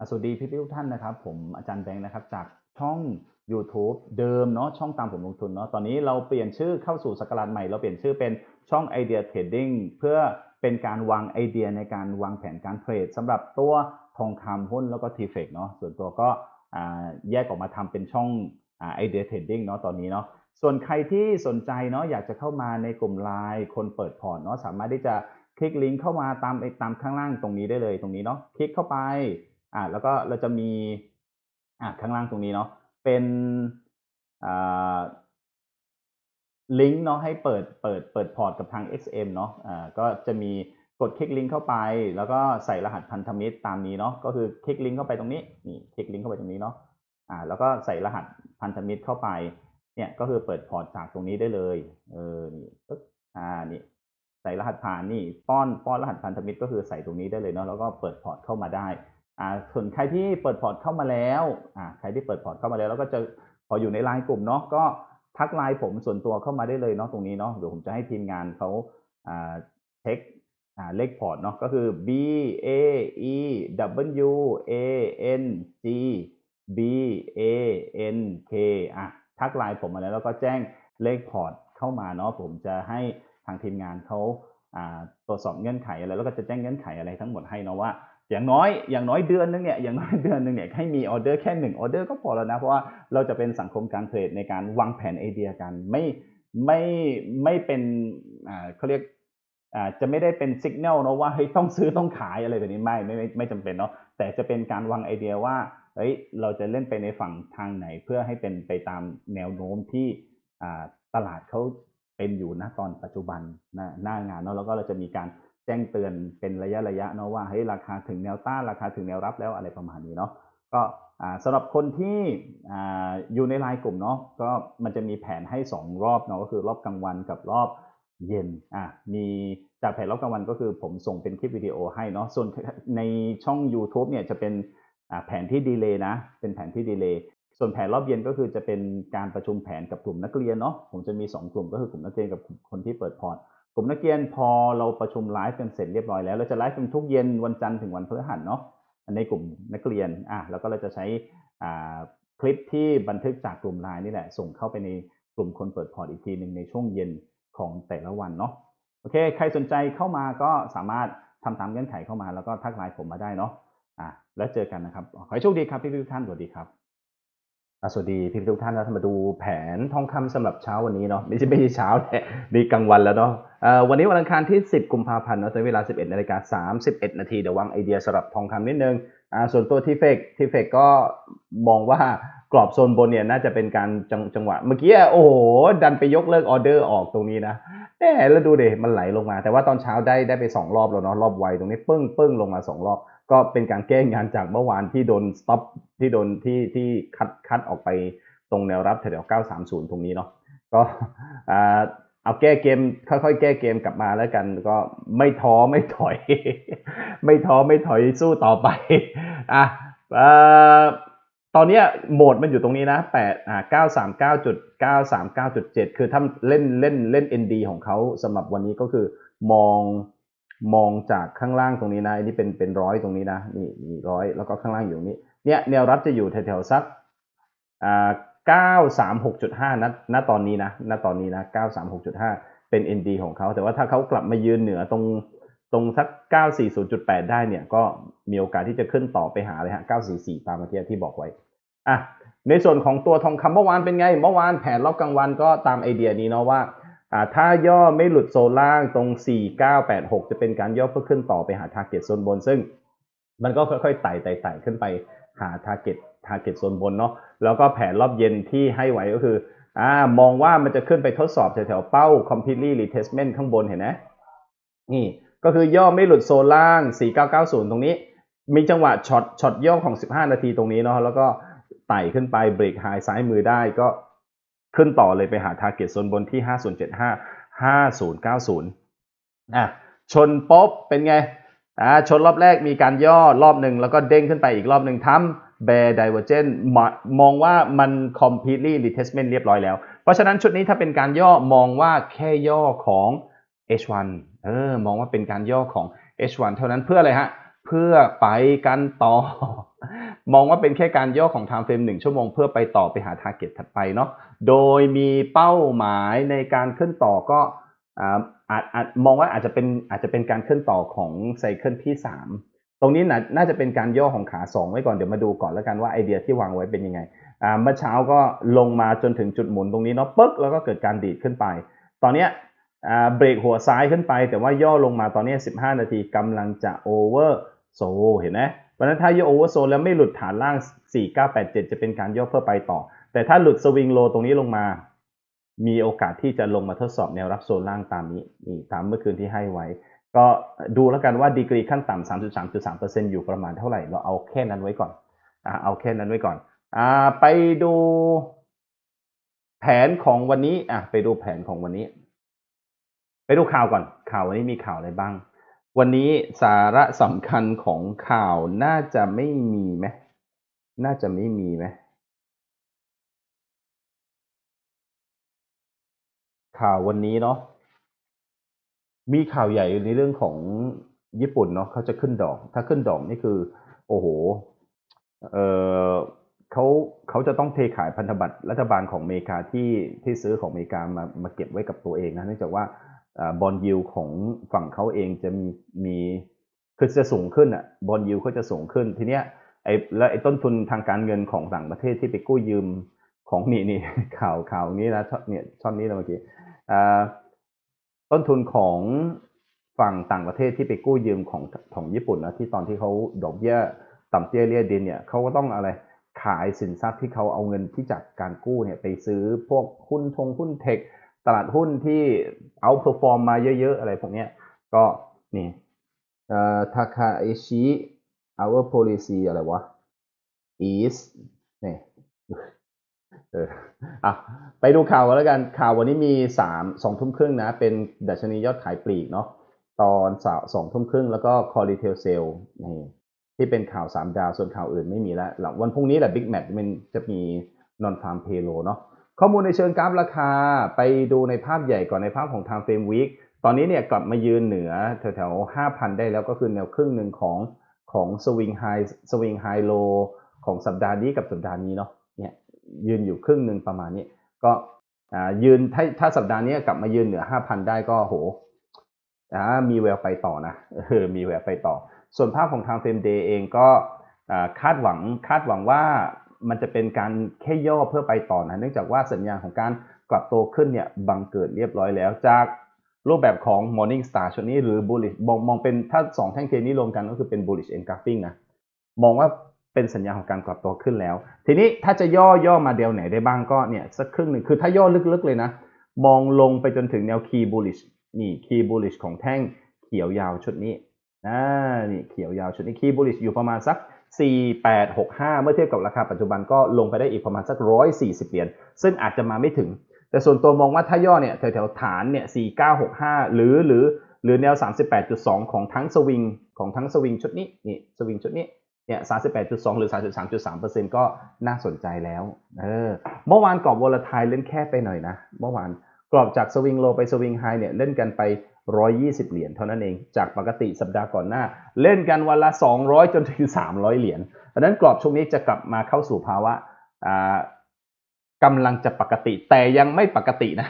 อสวัสดีพี่ๆทุกท่านนะครับ ผมอาจารย์แบงค์นะครับ จากช่อง YouTube เดิมเนาะช่องตามผมลงทุนเนาะตอนนี้เราเปลี่ยนชื่อเข้าสู่สกราชใหม่ เราเปลี่ยนชื่อเป็นช่องไอเดียเทรดดิ้งเพื่อเป็นการวางไอเดียในการวางแผนการเทรดสำหรับตัวทองคำหุ้นแล้วก็ทีเฟกเนาะส่วนตัวก็แยกออกมาทำเป็นช่องไอเดียเทรดดิ้งเนาะตอนนี้เนาะส่วนใครที่สนใจเนาะอยากจะเข้ามาในกลุ่มไลน์คนเปิดพอร์ตเนาะสามารถที่จะคลิกลิงก์เข้ามาตามตามข้างล่างตรงนี้ได้เลยตรงนี้เนาะคลิกเข้าไป อ่าแล้วก็เราจะมีอ่าข้างล่างตรงนี้เนาะเป็นอ่าลิงก์เนาะให้เปิดเปิดเปิดพอร์ตกับทาง XM เนาะอ่าก็จะมีกดคลิกลิงก์เข้าไป แล้วก็ใส่รหัสพันธมิตรตามนี้เนาะก็คือคลิกลิงก์เข้าไปตรงนี้นี่คลิกลิงก์เข้าไปตรงนี้เนาะอ่าแล้วก็ใส่รหัสพันธมิตรเข้าไปเนี่ยก็คือเปิดพอร์ตจากตรงนี้ได้เลยเออนี่ปึ๊บอ่านี่ใส่รหัสผ่านนี่ป้อนป้อนรหัสพันธมิตรก็คือใส่ตรงนี้ได้เลยเนาะแล้วก็เปิดพอร์ตเข้ามาได้ อ่าส่วนใครที่เปิดพอร์ตเข้ามาแล้วอ่าใครที่เปิดพอร์ตเข้ามาแล้ว แล้วก็จะพออยู่ในไลน์กลุ่มเนาะก็ทักไลน์ผมส่วนตัวเข้ามาได้เลยเนาะตรงนี้เนาะเดี๋ยวผมจะให้ทีมงานเขาอ่าเช็คอ่าเลขพอร์ตเนาะก็คือ B A E W A N G B A N K อะทักไลน์ผมมาแล้วแล้วก็แจ้งเลขพอร์ตเข้ามาเนาะผมจะให้ทางทีมงานเขาอ่าตรวจสอบเงื่อนไขอะไรแล้วก็จะแจ้งเงื่อนไขอะไรทั้งหมดให้เนาะว่า อย่างน้อยอย่างน้อยเดือนนึงเนี่ยอย่างน้อยเดือนนึงเนี่ยให้มีออเดอร์แค่หนึ่งออเดอร์ก็พอแล้วนะ เพราะว่าเราจะเป็นสังคมการเทรดในการวางแผนไอเดียกันไม่ไม่ไม่เป็นอ่าเขาเรียกอ่าจะไม่ได้เป็นสัญญาณเนาะว่าเฮ้ยต้องซื้อต้องขายอะไรแบบนี้ไม่ไม่ไม่ไม่จำเป็นเนาะแต่จะเป็นการวางไอเดียว่าเฮ้ยเราจะเล่นไปในฝั่งทางไหนเพื่อให้เป็นไปตามแนวโน้มที่อ่าตลาดเขาเป็นอยู่ณตอนปัจจุบันหน้าหน้างานเนาะแล้วก็เราจะมีการ แจ้งเตือนเป็นระยะระยะเนาะว่าเฮ้ยราคาถึงแนวต้านราคาถึงแนวรับแล้วอะไรประมาณนี้เนาะก็สำหรับคนที่อยู่ในไลน์กลุ่มเนาะก็มันจะมีแผนให้ 2 รอบเนาะก็คือรอบกลางวันกับรอบเย็นอะมีจากแผนรอบกลางวันก็คือผมส่งเป็นคลิปวิดีโอให้เนาะส่วนในช่อง YouTube เนี่ยจะเป็นแผนที่ดีเลย์นะเป็นแผนที่ดีเลย์ส่วนแผนรอบเย็นก็คือจะเป็นการประชุมแผนกับกลุ่มนักเรียนเนาะผมจะมี 2 กลุ่มก็คือกลุ่มนักเรียนกับคนที่เปิดพอร์ต ลุ่มนักเรียนพอเราประชุมไลฟ์กันเสร็จเรียบร้อยแล้ว เราจะไลฟ์กันทุกเย็นวันจันทร์ถึงวันพฤหัสเนาะในกลุ่มนักเรียนอะแล้วก็เราจะใช้อ่าคลิปที่บันทึกจากกลุ่มไลน์นี่แหละ ส่งเข้าไปในกลุ่มคนเปิดพอร์ตอีกทีหนึ่งในช่วงเย็นของแต่ละวันเนาะโอเค ใครสนใจเข้ามาก็สามารถทำตามเงื่อนไขเข้ามาแล้วก็ทักไลน์ผมมาได้เนาะอะแล้วเจอกันนะครับ ขอให้โชคดีครับพี่ทุกท่านสวัสดีครับ สวัสดีพี่ทุกท่านนะมาดูแผนทองคำสำหรับเช้าวันนี้เนาะไม่ใช่ไม่ใช่เช้าแต่มีกลางวันแล้วเนาะวันนี้วันอังคารที่ 10 กุมภาพันธ์เนาะตอนเวลา 11นาฬิกา31 นาทีเดี๋ยววางไอเดียสำหรับทองคำนิดนึงส่วนตัวทีเฟกทีเฟกก็มองว่ากรอบโซนบนเนี่ยน่าจะเป็นการจังจังหวะ เมื่อกี้โอ้โห ดันไปยกเลิกออเดอร์ออกตรงนี้นะแหมแล้วดูเดมันไหลลงมา แต่ว่าตอนเช้าได้ได้ไป 2 รอบแล้วเนาะรอบไวตรงนี้ปึ้งปึ้งลงมา 2 รอบ ก็เป็นการแก้งานจากเมื่อวานที่โดนสต็อปที่โดนที่ที่คัดคัดออกไปตรงแนวรับแถว930 ตรงนี้เนาะก็เอาแก้เกม ค่อยๆ แก้เกมกลับมาแล้วกัน ก็ไม่ท้อไม่ถอย ไม่ท้อไม่ถอยสู้ต่อไปอะตอนนี้โหมดมันอยู่ตรงนี้นะ8อ่า939.939.7 คือถ้าเล่นเล่นเล่น ND ของเขาสำหรับวันนี้ก็คือมอง มองจากข้างล่างตรงนี้นะอันนี้เป็นเป็นร้อยตรงนี้นะนี่นี่ร้อยแล้วก็ข้างล่างอยู่ตรงนี้ เนี่ยแนวรับจะอยู่แถวๆสักอ่า936.5ณณตอนนี้นะณตอนนี้นะ936.5เป็น ND ของเขา แต่ว่าถ้าเขากลับมายืนเหนือตรงตรงสัก 940.8 ได้เนี่ย ก็มีโอกาสที่จะขึ้นต่อไปหาเลยฮะ 944 ตามเมื่อกี้ที่บอกไว้ อะ ในส่วนของตัวทองคำเมื่อวานเป็นไง เมื่อวานแผนรอบกลางวันก็ตามไอเดียนี้เนาะว่า ถ้าย่อไม่หลุดโซนล่างตรง 4986 จะเป็นการย่อเพื่อขึ้นต่อไปหา target โซนบน ซึ่งมันก็ค่อยๆไต่ไต่ไต่ขึ้นไปหา target target โซนบนเนาะแล้วก็แผนรอบเย็นที่ให้ไว้ก็คืออ่ามองว่ามันจะขึ้นไปทดสอบแถวๆเป้า completely retestment ข้างบนเห็นไหมนี่ก็คือย่อไม่หลุดโซนล่าง 4990 ตรงนี้ มีจังหวะช็อตช็อตย่อของ 15 นาทีตรงนี้เนาะแล้วก็ไต่ขึ้นไปเบรกไฮซ้ายมือได้ก็ ขึ้นต่อเลยไปหา target โซนบนที่ 5075 5090อะชนปุ๊บเป็นไงอ่าชนรอบแรกมีการย่อรอบหนึ่งแล้วก็เด้งขึ้นไปอีกรอบหนึ่งทำ bear divergent มองว่ามัน completely retestment เรียบร้อยแล้ว เพราะฉะนั้นชุดนี้ถ้าเป็นการย่อมองว่าแค่ย่อของ H1 เออมองว่าเป็นการย่อของ H1 เท่านั้นเพื่ออะไรฮะ เพื่อไปกันต่อ มองว่าเป็นแค่การย่อของ time frame 1 ชั่วโมงเพื่อไปต่อไปหา target ถัดไปเนาะโดยมีเป้าหมายในการขึ้นต่อก็อาจอาจมองว่าอาจจะเป็นอาจจะเป็นการขึ้นต่อของไซเคิลที่ 3 ตรงนี้นะน่าจะเป็นการย่อของขา 2 ไว้ก่อนเดี๋ยวมาดูก่อนแล้วกันว่าไอเดียที่วางไว้เป็นยังไงเมื่อเช้าก็ลงมาจนถึงจุดหมุนตรงนี้เนาะปึ๊กแล้วก็เกิดการดีดขึ้นไป ตอนนี้เบรกหัวซ้ายขึ้นไป แต่ว่าย่อลงมาตอนนี้ 15 นาทีกำลังจะโอเวอร์โซเห็นไหม เพราะฉะนั้นถ้าย่อโอเวอร์โซนแล้วไม่หลุดฐานล่าง 4987 จะเป็นการย่อเพื่อไปต่อ แต่ถ้าหลุดสวิงโลตรงนี้ลงมา มีโอกาสที่จะลงมาทดสอบแนวรับโซนล่างตามนี้นี่ตามเมื่อคืนที่ให้ไว้ ก็ดูแล้วกันว่าดีกรีขั้นต่ำ33.3%อยู่ประมาณเท่าไหร่ เราเอาแค่นั้นไว้ก่อนอ่าเอาแค่นั้นไว้ก่อนอ่าไปดูแผนของวันนี้อะไปดูแผนของวันนี้ ไปดูข่าวก่อน ข่าววันนี้มีข่าวอะไรบ้าง วันนี้สาระสำคัญของข่าวน่าจะไม่มีไหม น่าจะไม่มีไหม ข่าววันนี้เนาะ มีข่าวใหญ่ในเรื่องของญี่ปุ่นเนาะเขาจะขึ้นดอก ถ้าขึ้นดอกนี่คือ โอ้โห เออเขาเขาจะต้องเทขายพันธบัตรรัฐบาลของอเมริกาที่ที่ซื้อของอเมริกามามาเก็บไว้กับตัวเองนะเนื่องจากว่า บอลยิวของฝั่งเขาเองจะมีมีคือจะสูงขึ้นอะบอลยิวเขาจะสูงขึ้นทีเนี้ยไอ้แล้วไอ้ต้นทุนทางการเงินของต่างประเทศที่ไปกู้ยืมของนี่นี่ข่าวข่าวนี้นะเนี่ยช่อนนี้นะเมื่อกี้ต้นทุนของฝั่งต่างประเทศที่ไปกู้ยืมของของญี่ปุ่นนะที่ตอนที่เขาดอกเบี้ยต่ำเตี้ยเรียดินเนี่ยเขาก็ต้องอะไรขายสินทรัพย์ที่เขาเอาเงินที่จากการกู้เนี่ยไปซื้อพวกหุ้นทงหุ้นเทค ตลาดหุ้นที่เอาเพอร์ฟอร์มมาเยอะๆ อะไรพวกนี้ก็นี่เอ่อทาคาเอชิ our policy อะไรวะ is นี่เอออะไปดูข่าวกันแล้วกันข่าววันนี้มีสามสองทุ่มครึ่งนะ เป็นดัชนียอดขายปลีกเนาะตอนสสองทุ่มครึ่งแล้วก็ call retail sale นี่ที่เป็นข่าวสามดาวส่วนข่าวอื่นไม่มีแล้วหลังวันพรุ่งนี้แหละ big match มันจะมี non farm payroll เนาะ ข้อมูลในเชิงกราฟราคาไปดูในภาพใหญ่ก่อนในภาพของ time frame week ตอนนี้เนี่ยกลับมายืนเหนือแถวๆ 5,000 ได้แล้วก็คือแนวครึ่งหนึ่งของของ swing high swing high low ของสัปดาห์นี้กับสัปดาห์นี้เนาะเนี่ยยืนอยู่ครึ่งหนึ่งประมาณนี้ ก็ยืนถ้าถ้าสัปดาห์นี้กลับมายืนเหนือ 5,000 ได้ก็โหมีแววไปต่อนะเออมีแววไปต่อ ส่วนภาพของทางเฟรมเดย์เองก็คาดหวังคาดหวังว่า มันจะเป็นการแค่ย่อเพื่อไปต่อนะเนื่องจากว่าสัญญาณของการกลับตัวขึ้นเนี่ยบังเกิดเรียบร้อยแล้ว จากรูปแบบของ Morning Star ชุดนี้หรือ bullish มองมองเป็นถ้า 2 แท่งเทนี้รวมกันก็คือเป็น bullish engulfing นะมองว่าเป็นสัญญาณของการกลับตัวขึ้นแล้ว ทีนี้ถ้าจะย่อย่อมาเดลไหนได้บ้างก็เนี่ยสักครึ่งหนึ่งคือถ้าย่อลึกๆเลยนะ มองลงไปจนถึงแนว key bullish นี่ key bullish ของแท่งเขียวยาวชุดนี้อ่านี่เขียวยาวชุดนี้ key bullish อยู่ประมาณสัก 4865 เมื่อเทียบกับราคาปัจจุบันก็ลงไปได้อีกประมาณสัก 140 เหรียญ ซึ่งอาจจะมาไม่ถึง แต่ส่วนตัวมองว่าถ้าย่อเนี่ยแถวๆฐานเนี่ย 4965 หรือหรือหรือแนว 38.2 ของทั้งสวิงของทั้งสวิงชุดนี้นี่สวิงชุดนี้เนี่ย38.2 หรือ 33.3%ก็น่าสนใจแล้วเออเมื่อวานกรอบวอลทายเล่นแค่ไปหน่อยนะ เมื่อวานกรอบจากสวิงโลไปสวิงไฮเนี่ยเล่นกันไป 120 เหรียญเท่านั้นเอง จากปกติสัปดาห์ก่อนหน้า เล่นกันวันละ 200 จนถึง 300 เหรียญดังนั้นกรอบช่วงนี้จะกลับมาเข้าสู่ภาวะกำลังจะปกติ แต่ยังไม่ปกตินะ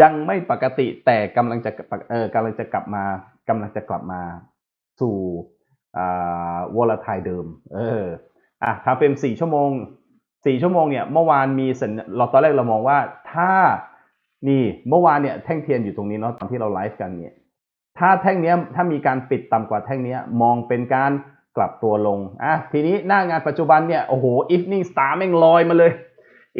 ยังไม่ปกติแต่กำลังจะเออกำลังจะกลับมากำลังจะกลับมาสู่วอลทายเดิม เอออะทำเป็น4ชั่วโมง 4 ชั่วโมงเนี่ยเมื่อวานมีสัญเราตอนแรกเรามองว่าถ้า นี่เมื่อวานเนี่ยแท่งเทียนอยู่ตรงนี้เนาะตอนที่เราไลฟ์กันเนี่ย ถ้าแท่งเนี้ยถ้ามีการปิดต่ำกว่าแท่งเนี้ยมองเป็นการกลับตัวลงอะทีนี้หน้างานปัจจุบันเนี่ยโอ้โห evening star แม่งลอยมาเลย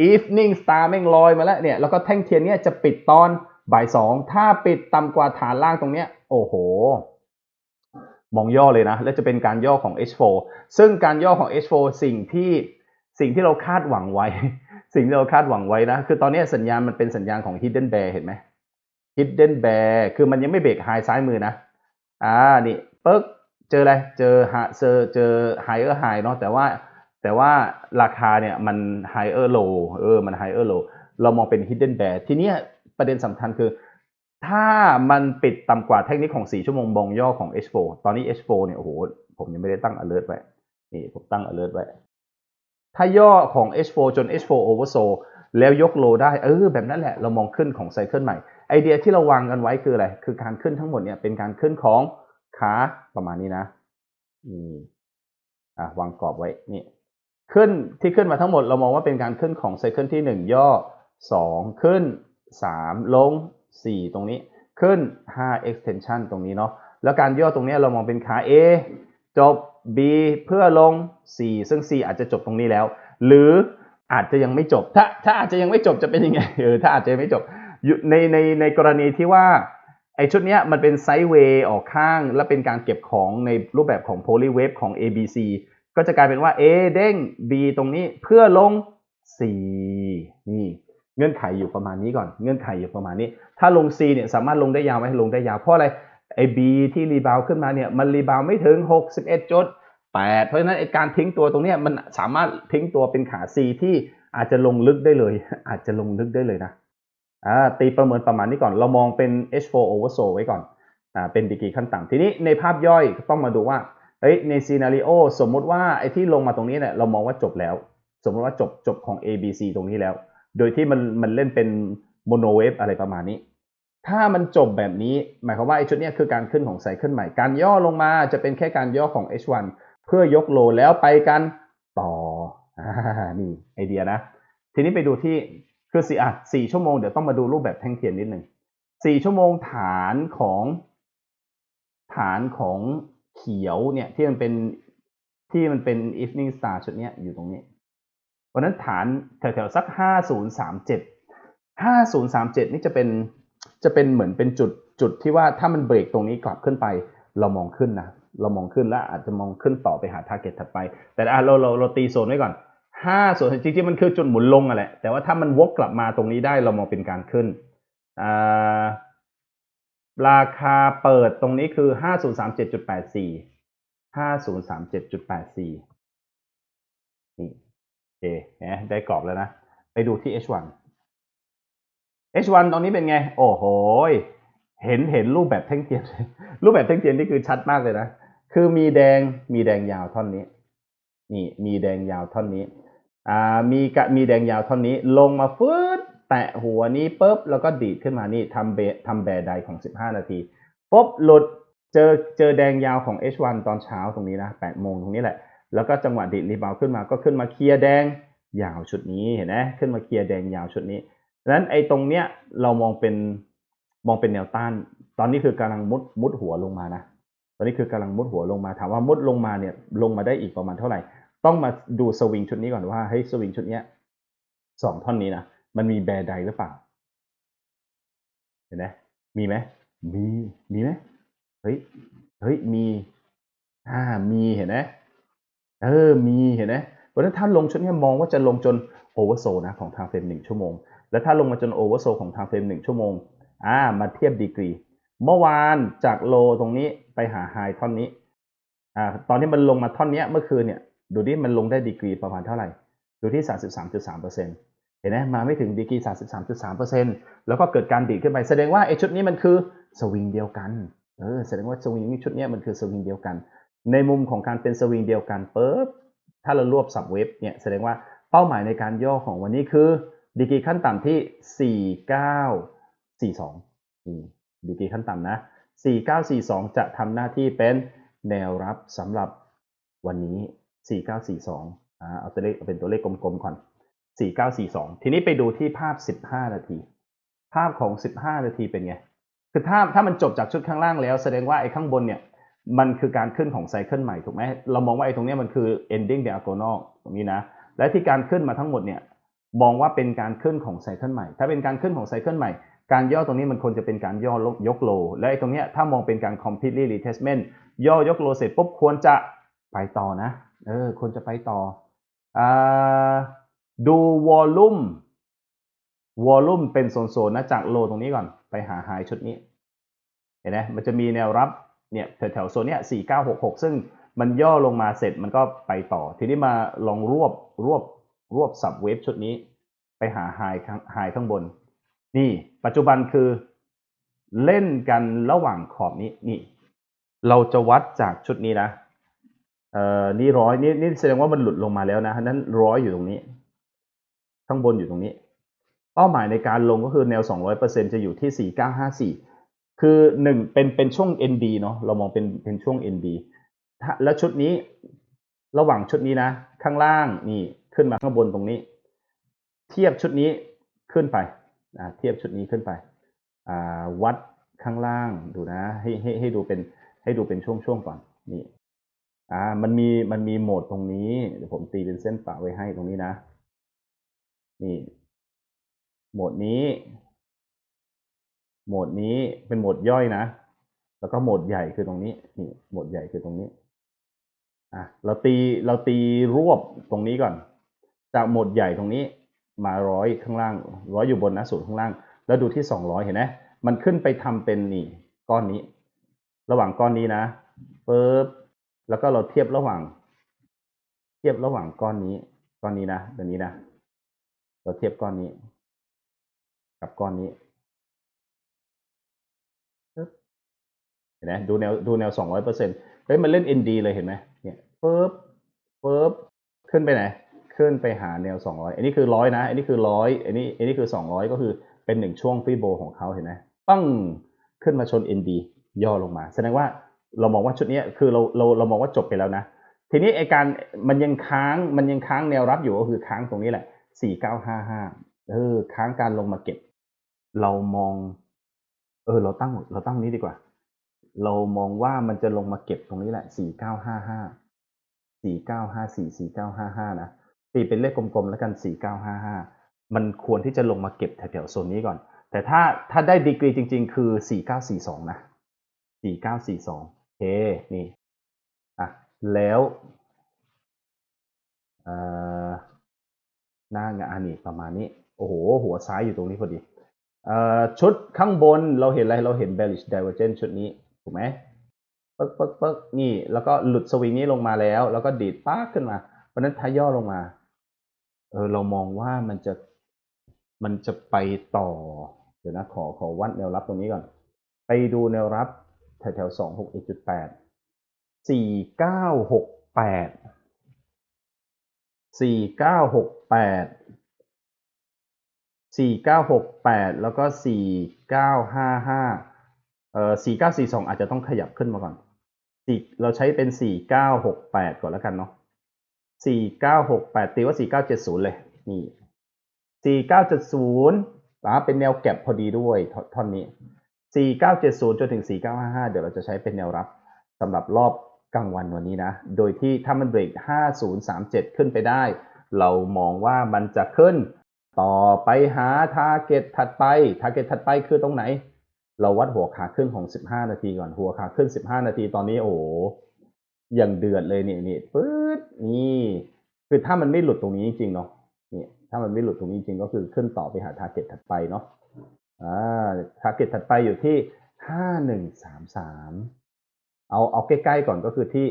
evening star แม่งลอยมาแล้วเนี่ยแล้วก็แท่งเทียนเนี่ยจะปิดตอนบ่ายสองถ้าปิดต่ำกว่าฐานล่างตรงเนี้ยโอ้โห มองย่อเลยนะ และจะเป็นการย่อของ H4 ซึ่งการย่อของ H4 สิ่งที่สิ่งที่เราคาดหวังไว้ สิ่งที่เราคาดหวังไว้นะ คือตอนนี้สัญญาณมันเป็นสัญญาณของ Hidden Bear เห็นไหม Hidden Bear คือมันยังไม่เบรกไฮซ้ายมือนะ อ่า นี่ปึ๊กเจออะไร เจอฮะเจอเจอ higher high เนาะ แต่ว่าแต่ว่าราคาเนี่ยมัน higher low เออ มัน higher low เรามองเป็น hidden bear ทีนี้ประเด็นสำคัญคือ ถ้ามันปิดต่ำกว่าเทคนิคของ 4 ชั่วโมงบองย่อของ H4 ตอนนี้ H4 เนี่ย โอ้โห ผมยังไม่ได้ตั้ง alert ไว้ นี่ผมตั้ง alert ไว้ ถ้าย่อของ H4 จน H4 oversold แล้วยกโลได้ เออ แบบนั้นแหละ เรามองขึ้นของไซเคิลใหม่ ไอเดียที่เราวางกันไว้คืออะไร คือการขึ้นทั้งหมดเนี่ยเป็นการขึ้นของขาประมาณนี้นะนี่อะวางกรอบไว้นี่ขึ้นที่ขึ้นมาทั้งหมดเรามองว่าเป็นการขึ้นของไซเคิลที่1ย่อ 2 ขึ้น 3 ลง 4 ตรงนี้ ขึ้น 5 extension ตรงนี้เนาะแล้วการย่อตรงนี้เรามองเป็นขา A จบ B เพื่อลง C ซึ่ง C อาจจะจบตรงนี้แล้ว หรืออาจจะยังไม่จบ ถ้าถ้าอาจจะยังไม่จบจะเป็นยังไงเออถ้าอาจจะยังไม่จบในในในกรณีที่ว่าไอชุดเนี้ยมันเป็นไซด์เวย์ออกข้าง และเป็นการเก็บของในรูปแบบของ poly wave ของ ABC ก็จะกลายเป็นว่า A เด้ง B ตรงนี้เพื่อลง C นี่เงื่อนไขอยู่ประมาณนี้ก่อน เงื่อนไขอยู่ประมาณนี้ ถ้าลง C เนี่ยสามารถลงได้ยาวไหมลงได้ยาวเพราะอะไร ไอ้ B ที่รีบาวขึ้นมาเนี่ยมันรีบาวไม่ถึง 61จุด8เพราะฉะนั้นไอ้การทิ้งตัวตรงนี้มันสามารถทิ้งตัวเป็นขา C ที่อาจจะลงลึกได้เลย อาจจะลงลึกได้เลยนะอ่าตีประเมินประมาณนี้ก่อน เรามองเป็น H4 oversold ไว้ก่อนอ่าเป็นดีกรีขั้นต่ำทีนี้ในภาพย่อยต้องมาดูว่าเฮ้ยในซีนารีโอสมมุติว่าไอ้ที่ลงมาตรงนี้เนี่ยเรามองว่าจบแล้ว สมมติว่าจบจบของ A B C ตรงนี้แล้ว โดยที่มันมันเล่นเป็นโมโนเวฟอะไรประมาณนี้ ถ้ามันจบแบบนี้ หมายความว่าไอ้ชุดนี้คือการขึ้นของไซเคิลใหม่ การย่อลงมาจะเป็นแค่การย่อของ H1 เพื่อยกโลแล้วไปกันต่ออนี่ไอเดียนะ ทีนี้ไปดูที่คือสี่อะสี่ชั่วโมงเดี๋ยวต้องมาดูรูปแบบแท่งเทียนนิดหนึ่งสี่ชั่วโมงฐานของ ฐานของเขียวเนี่ยที่มันเป็นที่มันเป็น evening star ชุดนี้อยู่ตรงนี้เพราะนั้นฐานแถวๆสักห้าศูนย์สามเจ็ดห้าศูนย์สามเจ็ดนี่จะเป็น จะเป็นเหมือนเป็นจุดจุดที่ว่าถ้ามันเบรกตรงนี้กลับขึ้นไป เรามองขึ้นนะเรามองขึ้นแล้วอาจจะมองขึ้นต่อไปหา t a r g e t ถัดไป แต่เราเราเราตีโซนไว้ก่อนห้าโซนจริงๆมันคือจุดหมุนลงอะแหละแต่ว่าถ้ามันวกกลับมาตรงนี้ได้เรามองเป็นการขึ้นราคาเปิดตรงนี้คือห้าศูนย์สามเจ็ดจุดแปดสี่ห้าศูนย์สามเจ็ดจุดแปดสี่นี่โอเคนะได้กรอบแล้วนะ ไปดูที่ H1 H1 ตรงนี้เป็นไง โอ้โห เห็นเห็นรูปแบบแท่งเทียน รูปแบบแท่งเทียนนี่คือชัดมากเลยนะ คือมีแดงมีแดงยาวท่อนนี้ นี่มีแดงยาวท่อนนี้ อ่า มีกะมีแดงยาวท่อนนี้ ลงมาฟืดแตะหัวนี้ปุ๊บแล้วก็ดีดขึ้นมานี่ทำเบทำแบร์ไดของ 15 นาทีปุ๊บหลุดเจอเจอแดงยาวของ H1 ตอนเช้าตรงนี้นะ8โมงตรงนี้แหละ แล้วก็จังหวะดีดรีบาวขึ้นมาก็ขึ้นมาเคลียร์แดงยาวชุดนี้เห็นไหมขึ้นมาเคลียร์แดงยาวชุดนี้ ดังนั้นไอ้ตรงเนี้ยเรามองเป็นมองเป็นแนวต้าน ตอนนี้คือกำลังมุดมุดหัวลงมานะ ตอนนี้คือกำลังมุดหัวลงมา ถามว่ามุดลงมาเนี่ยลงมาได้อีกประมาณเท่าไหร่ ต้องมาดูสวิงชุดนี้ก่อนว่าเฮ้ยสวิงชุดเนี้ยสองท่อนนี้นะ มันมีแบร์ไดหรือเปล่า เห็นไหมมีไหม มี มีไหมเฮ้ย เฮ้ย มี อ่า มีเห็นไหมเออ มีเห็นไหมเพราะฉะนั้นถ้าลงชุดนี้มองว่าจะลงจนโอเวอร์โซนะของทางเฟรมหนึ่งชั่วโมง แล้วถ้าลงมาจนโอเวอร์โซของทางเฟรมหนึ่งชั่วโมงอ่ามาเทียบดีกรี เมื่อวานจากโลตรงนี้ไปหาไฮท่อนนี้อ่าตอนที่มันลงมาท่อนนี้เมื่อคืนเนี่ยดูดิมันลงได้ดีกรีประมาณเท่าไหร่ ดูที่ 33.3%เห็นไหมมาไม่ถึงดีกรี 33.3%แล้วก็เกิดการดีดขึ้นไป แสดงว่าไอ้ชุดนี้มันคือสวิงเดียวกันเออแสดงว่าสวิงชุดนี้มันคือสวิงเดียวกัน ในมุมของการเป็นสวิงเดียวกันปุ๊บถ้าเรารวบสับเวฟเนี่ยแสดงว่าเป้าหมายในการย่อของวันนี้คือ ดีกรีขั้นต่ำที่ 4942ดีกรีขั้นต่ำนะ 4942 จะทำหน้าที่เป็นแนวรับสำหรับวันนี้ 4942อ่าเอาตัวเลขเป็นตัวเลขกลมๆก่อน 4942 ทีนี้ไปดูที่ภาพ 15 นาที ภาพของ 15 นาทีเป็นไง คือถ้าถ้ามันจบจากชุดข้างล่างแล้ว แสดงว่าไอ้ข้างบนเนี่ยมันคือการขึ้นของไซเคิลใหม่ถูกไหมเรามองว่าไอ้ตรงนี้มันคือ ending diagonal ตรงนี้นะ และที่การขึ้นมาทั้งหมดเนี่ย มองว่าเป็นการขึ้นของไซเคิลใหม่ ถ้าเป็นการขึ้นของไซเคิลใหม่ การย่อตรงนี้มันควรจะเป็นการย่อยกโล และไอ้ตรงเนี้ยถ้ามองเป็นการ completely retestment ย่อยกโลเสร็จปุ๊บควรจะไปต่อนะ เออ ควรจะไปต่ออดูวอลลุ่ม วอลลุ่มเป็นโซนๆนะ จากโลตรงนี้ก่อน ไปหาไฮชุดนี้ เห็นไหมมันจะมีแนวรับ เนี่ยแถวๆโซนเนี้ย4966ซึ่งมันย่อลงมาเสร็จมันก็ไปต่อ ทีนี้มาลองรวบรวบ รวบสับเวฟชุดนี้ ไปหาไฮข้างไฮข้างบน นี่ปัจจุบันคือเล่นกันระหว่างขอบนี้นี่ เราจะวัดจากชุดนี้นะเอ่อนี่ร้อยนี่นี่แสดงว่ามันหลุดลงมาแล้วนะนั้นร้อยอยู่ตรงนี้ ข้างบนอยู่ตรงนี้ เป้าหมายในการลงก็คือแนว 200%จะอยู่ที่ 4954 คือหนึ่งเป็นเป็นช่วง ND เนาะเรามองเป็นเป็นช่วง ND แล้วชุดนี้ระหว่างชุดนี้นะ ข้างล่างนี่ ขึ้นมาข้างบนตรงนี้ เทียบชุดนี้ขึ้นไปเทียบชุดนี้ขึ้นไปวัดข้างล่างดูนะ ให้ให้ให้ดูเป็นให้ดูเป็นช่วงๆก่อนนี่อ่ามันมีมันมีโหมดตรงนี้เดี๋ยวผมตีเป็นเส้นปะไว้ให้ตรงนี้นะนี่โหมดนี้ โหมดนี้เป็นโหมดย่อยนะ แล้วก็โหมดใหญ่คือตรงนี้นี่โหมดใหญ่คือตรงนี้อะเราตีเราตีรวบตรงนี้ก่อน จากโหมดใหญ่ตรงนี้มาร้อยข้างล่างร้อยอยู่บนนะศูนย์ข้างล่าง แล้วดูที่สองร้อยเห็นไหมมันขึ้นไปทำเป็นนี่ก้อนนี้ ระหว่างก้อนนี้นะปึ๊บแล้วก็เราเทียบระหว่าง เทียบระหว่างก้อนนี้ ก้อนนี้นะตัวนี้นะเราเทียบก้อนนี้ กับก้อนนี้เห็นไหมดูแนวดูแนวสองร้อยเปอร์เซ็นต์เฮ้ยมันเล่น ND เลยเห็นไหมเนี่ยปึ๊บปึ๊บขึ้นไปไหน ขึ้นไปหาแนวสองร้อยอันนี้คือร้อยนะ อันนี้คือร้อยอันนี้ อันนี้คือสองร้อยก็คือเป็นหนึ่งช่วงฟีโบของเขาเห็นไหมปั้งขึ้นมาชน ND ย่อลงมา แสดงว่าเรามองว่าชุดนี้คือเราเราเรามองว่าจบไปแล้วนะ ทีนี้ไอการมันยังค้างมันยังค้างแนวรับอยู่ก็คือค้างตรงนี้แหละสี่เก้าห้าห้าเออค้างการลงมาเก็บ เรามอง เออ เราตั้งเราตั้งนี้ดีกว่า เรามองว่ามันจะลงมาเก็บตรงนี้แหละสี่เก้าห้าห้าสี่เก้าห้าสี่สี่เก้าห้าห้านะ ตีเป็นเลขกลมๆแล้วกันสี่เก้าห้าห้ามันควรที่จะลงมาเก็บแถวๆโซนนี้ก่อน แต่ถ้าถ้าได้ดีกรีจริง ๆ คือสี่เก้าสี่สองนะสี่เก้าสี่สองโอเคนี่อะแล้วเอ่อหน้างานนี่ประมาณนี้ โอ้โห หัวซ้ายอยู่ตรงนี้พอดีเอ่อชุดข้างบนเราเห็นอะไร เราเห็น bearish divergence ชุดนี้ ถูกไหมปึ๊กปึ๊กปึ๊กนี่ แล้วก็หลุดสวิงนี้ลงมาแล้ว แล้วก็ดีดป้าขึ้นมา เพราะฉะนั้นถ้าย่อลงมา เออเรามองว่ามันจะมันจะไปต่อ เดี๋ยวนะขอขอวัดแนวรับตรงนี้ก่อน ไปดูแนวรับแถวๆสองหกเอ็ดจุดแปดสี่เก้าหกแปดสี่เก้าหกแปดสี่เก้าหกแปดแล้วก็สี่เก้าห้าห้าเอ่อสี่เก้าสี่สองอาจจะต้องขยับขึ้นมาก่อนสี่เราใช้เป็นสี่เก้าหกแปดก่อนแล้วกันเนาะ สี่เก้าหกแปดตีว่าสี่เก้าเจ็ดศูนย์เลย นี่สี่เก้าเจ็ดศูนย์อ่าเป็นแนวแก็บพอดีด้วยท่อนนี้สี่เก้าเจ็ดศูนย์จนถึงสี่เก้าห้าห้าเดี๋ยวเราจะใช้เป็นแนวรับสำหรับรอบกลางวันวันนี้นะ โดยที่ถ้ามันเบรกห้าศูนย์สามเจ็ดขึ้นไปได้ เรามองว่ามันจะขึ้น ต่อไปหาทาร์เก็ตถัดไปทาร์เก็ตถัดไปคือตรงไหน เราวัดหัวขาขึ้นของ15นาทีก่อนหัวขาขึ้น15นาทีตอนนี้โอ้โห อย่างเดือดเลยเนี่ยนี่ปื๊ดนี่ คือถ้ามันไม่หลุดตรงนี้จริงๆเนาะนี่ถ้ามันไม่หลุดตรงนี้จริงก็คือขึ้นต่อไปหาทาร์เก็ตถัดไปเนาะอ่าทาร์เก็ตถัดไปอยู่ที่5133เอาเอาใกล้ๆก่อนก็คือที่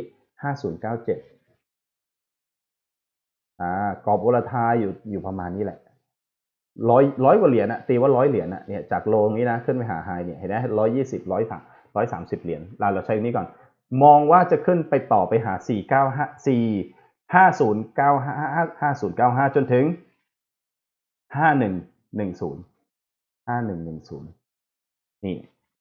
5097อ่ากรอบโอลทายอยู่อยู่ประมาณนี้แหละร้อยร้อยกว่าเหรียญอะตีว่าร้อยเหรียญอะเนี่ยจากโลงนี้นะขึ้นไปหาไฮเนี่ยเห็นไหมร้อยยี่สิบร้อยสามร้อยสามสิบเหรียญเราเราใช้นี้ก่อน มองว่าจะขึ้นไปต่อไปหาสี่เก้าห้าสี่ห้าศูนย์เก้าห้าห้าศูนย์เก้าห้าจนถึงห้าหนึ่งหนึ่งศูนย์ห้าหนึ่งหนึ่งศูนย์นี่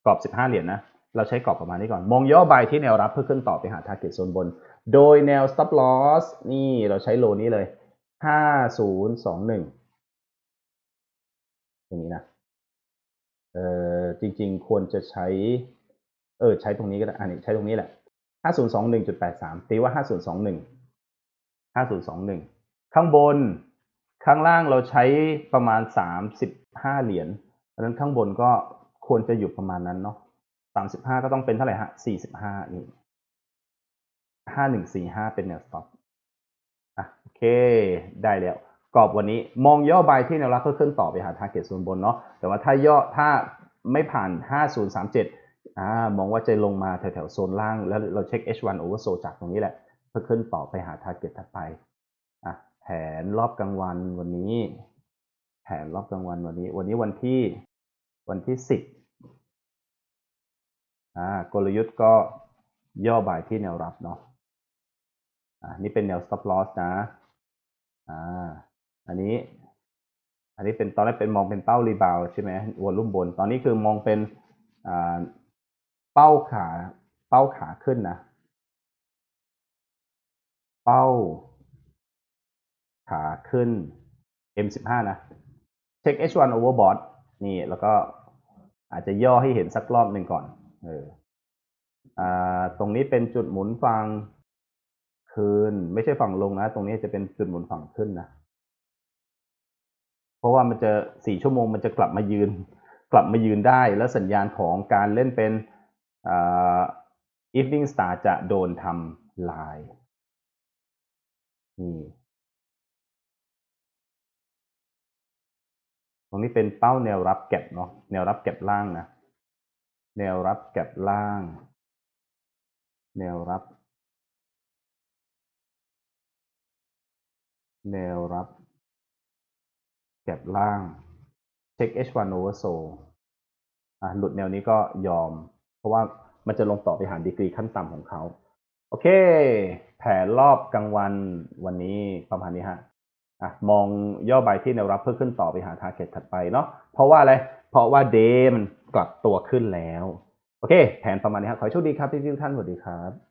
กรอบสิบห้าเหรียญนะ เราใช้กรอบประมาณนี้ก่อน มองย่อบายที่แนวรับเพื่อขึ้นต่อไปหา target โซนบน โดยแนว stop loss นี่เราใช้โลนี้เลยห้าศูนย์สองหนึ่งตรงนี้นะ เอ่อ จริงๆ ควรจะใช้ เออ ใช้ตรงนี้ก็ได้อันนี้ใช้ตรงนี้แหละห้าศูนย์สองหนึ่งจุดแปดสามตีว่าห้าศูนย์สองหนึ่งห้าศูนย์สองหนึ่งข้างบนข้างล่างเราใช้ประมาณสามสิบห้าเหรียญเพราะนั้นข้างบนก็ควรจะอยู่ประมาณนั้นเนาะสามสิบห้าก็ต้องเป็นเท่าไหร่ฮะสี่สิบห้านี่ห้าหนึ่งสี่ห้าเป็นแนวสต็อปอะโอเค ได้แล้วกรอบวันนี้มองย่อบายที่แนวรับเพื่อขึ้นต่อไปหา target โซนบนเนาะแต่ว่าถ้าย่อถ้าไม่ผ่าน 5037 อ่ามองว่าจะลงมาแถวๆโซนล่าง แล้วเราเช็ค H1 oversold จากตรงนี้แหละ เพื่อขึ้นต่อไปหา target ถัดไปอะแผนรอบกลางวันวันนี้ แผนรอบกลางวันวันนี้ วันนี้วันที่วันที่10อ่ากลยุทธ์ก็ย่อบายที่แนวรับเนาะอ่านี่เป็นแนว stop loss นะอ่าอันนี้ อันนี้เป็นตอนแรกเป็นมองเป็นเป้ารีบาวใช่ไหมวอลุ่มบน ตอนนี้คือมองเป็นอ่า เป้าขา เป้าขาขึ้นนะ เป้า ขาขึ้น M15 นะ เช็ค H1 overbought นี่แล้วก็อาจจะย่อให้เห็นสักรอบหนึ่งก่อน เอออ่า ตรงนี้เป็นจุดหมุนฝั่งคืนไม่ใช่ฝั่งลงนะ ตรงนี้จะเป็นจุดหมุนฝั่งขึ้นนะ เพราะว่ามันจะสี่ชั่วโมงมันจะกลับมายืน กลับมายืนได้ แล้วสัญญาณของการเล่นเป็น evening star จะโดนทำลายนี่ตรงนี้เป็นเป้าแนวรับแก็บเนาะแนวรับแก็บล่างนะ แนวรับแก็บล่าง แนวรับ แนวรับแก็บล่าง เช็ค H1 over sold อะหลุดแนวนี้ก็ยอม เพราะว่ามันจะลงต่อไปหาดีกรีขั้นต่ำของเขา โอเค แผนรอบกลางวันวันนี้ประมาณนี้ฮะอะมองย่อใบที่แนวรับเพื่อขึ้นต่อไปหาทาร์เก็ตถัดไปเนาะเพราะว่าอะไร เพราะว่าเดมันกลับตัวขึ้นแล้ว โอเค แผนประมาณนี้ครับขอโชคดีครับทุกท่านสวัสดีครับ